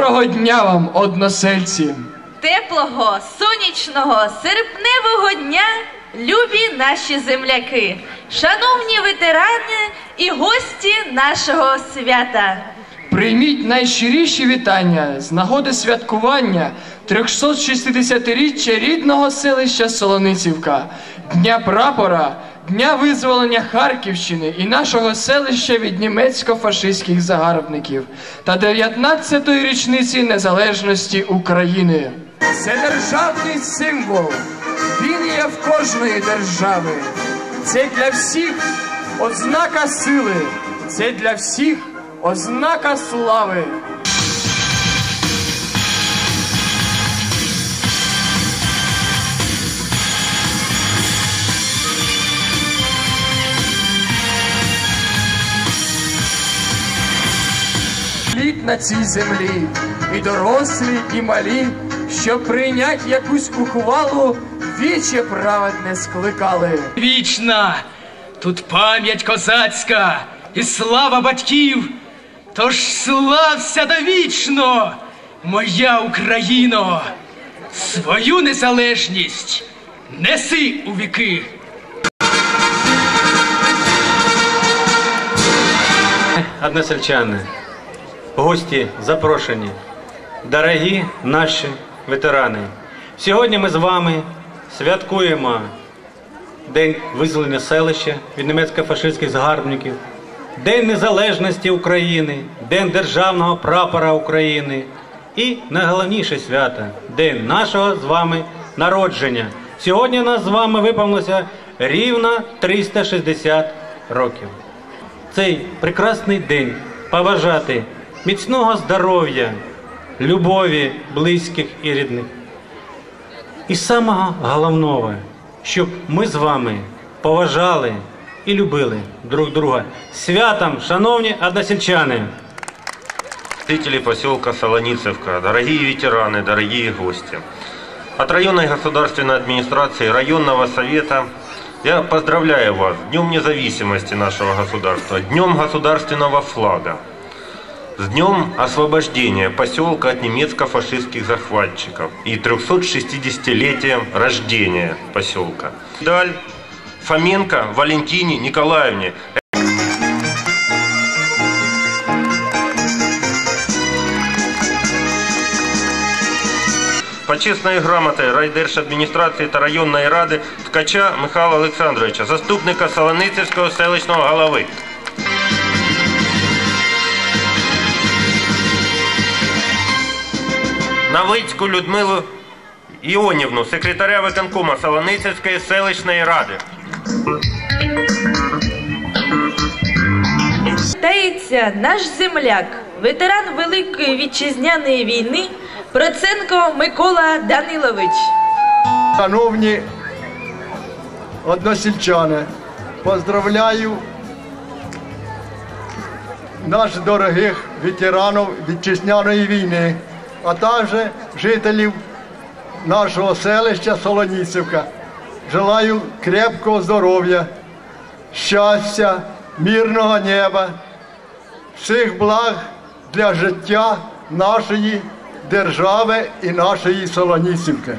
Доброго дня вам, односельці! Теплого, сонячного, серпневого дня, любі наші земляки, шановні ветерани і гості нашого свята. Прийміть найщиріші вітання з нагоди святкування 360-річчя рідного селища Солоницівка, Дня прапора, Дня визволення Харківщини і нашого селища від німецько-фашистських загарбників та 19-ї річниці незалежності України. Це державний символ. Він є в кожної держави. Це для всіх ознака сили. Це для всіх ознака слави. На цій землі, і дорослі, і малі, щоб прийнять якусь ухвалу, віче праведне скликали. Вічна, тут пам'ять козацька і слава батьків. Тож слався довічно, моя Україно, свою незалежність неси у віки. односельчани, гості запрошені, дорогі наші ветерани. Сьогодні ми з вами святкуємо День визволення селища від німецько-фашистських загарбників, День Незалежності України, День Державного прапора України і найголовніше свято День нашого з вами народження. Сьогодні нас з вами виповнилося рівно 360 років цей прекрасний день побажати міцного здоров'я, любові близьких і рідних. І самого головного, щоб ми з вами поважали і любили друг друга. Святом, шановні односельчани! Жители поселка Солоницевка, дорогие ветераны, дорогие гости. От районной государственной администрации, районного совета я поздравляю вас с Днем независимости нашего государства, Днем государственного флага, с Днем освобождения поселка от немецко-фашистских захватчиков и 360-летием рождения поселка. Даль Фоменко Валентине Николаевне. Почесною грамотою райдержадміністрації та районної ради Ткача Михайла Олександровича, заступника Солоницівського селищного голови. Навицьку Людмилу Іонівну, секретаря виконкома Солоницівської селищної ради. Таїться наш земляк, ветеран Великої вітчизняної війни, Проценко Микола Данилович. Шановні односельчани, поздравляю наших дорогих ветеранів вітчизняної війни, а також жителів нашого селища Солоніцівка. Желаю крепкого здоров'я, щастя, мирного неба, всіх благ для життя нашої держави і нашої Солоніцівки.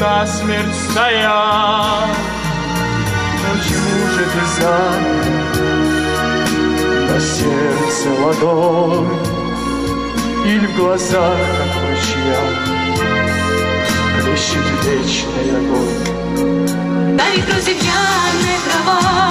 насмерть стоят. Но чему же ты занят? На сердце ладонь или в глазах, как в ручья, Плещет вечный огонь. Дай, друзья, не трава,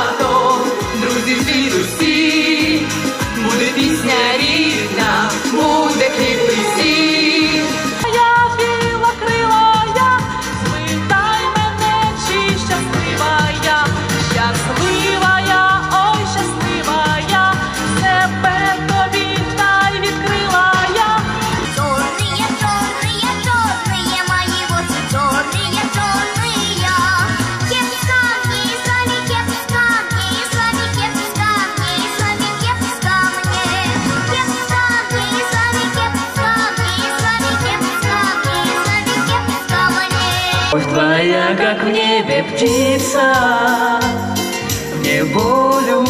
твоя, как в небе птица, в неволю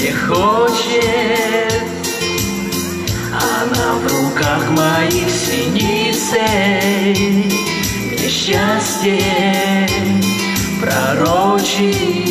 не хочет. Она в руках моих синицей, мне счастье пророчит.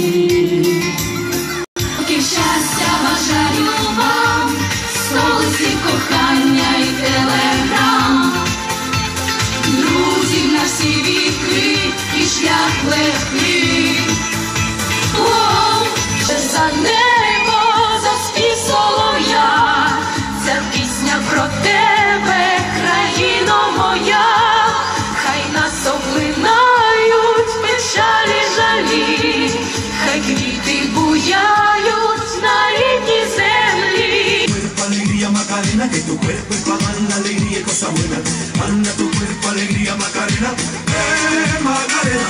Tu cuerpo es para la alegría y cosa buena. Manda tu cuerpo alegría Macarena, eh Macarena.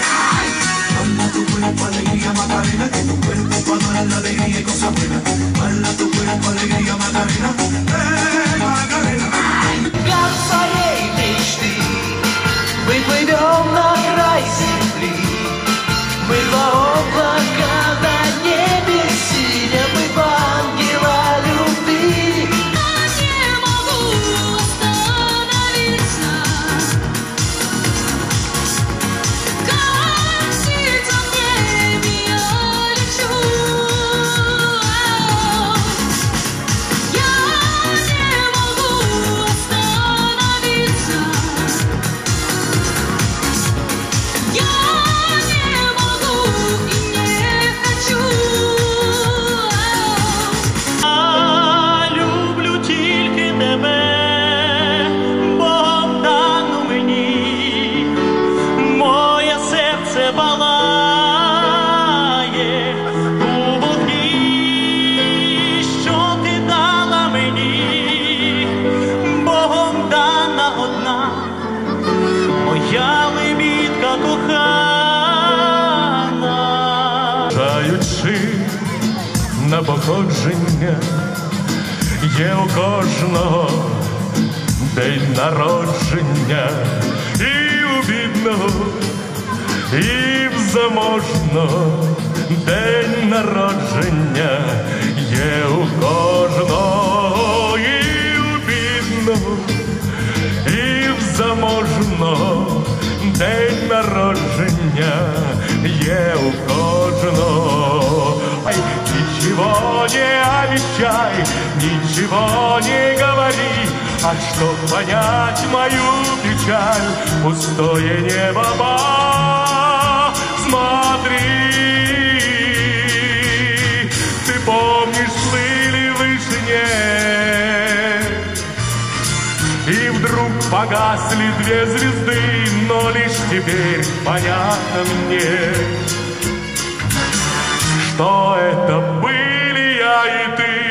Manda tu cuerpo alegría Macarena, que tu cuerpo para dar la alegría y cosa buena. Серце у вогні, що ти дала мені, Богом дана одна, моя лебідка кохана. Чаючи на походження, є у кожного день народження. І у бідного, і в заможного день народження є у кожного, і у бідного, і в заможного день народження є у кожного. Ай, ничего не обещай, ничего не говори, а чтоб понять мою печаль, пустое небо посмотри. Ты помнишь, плыли в вышине, и вдруг погасли две звезды, но лишь теперь понятно мне, что это были я и ты.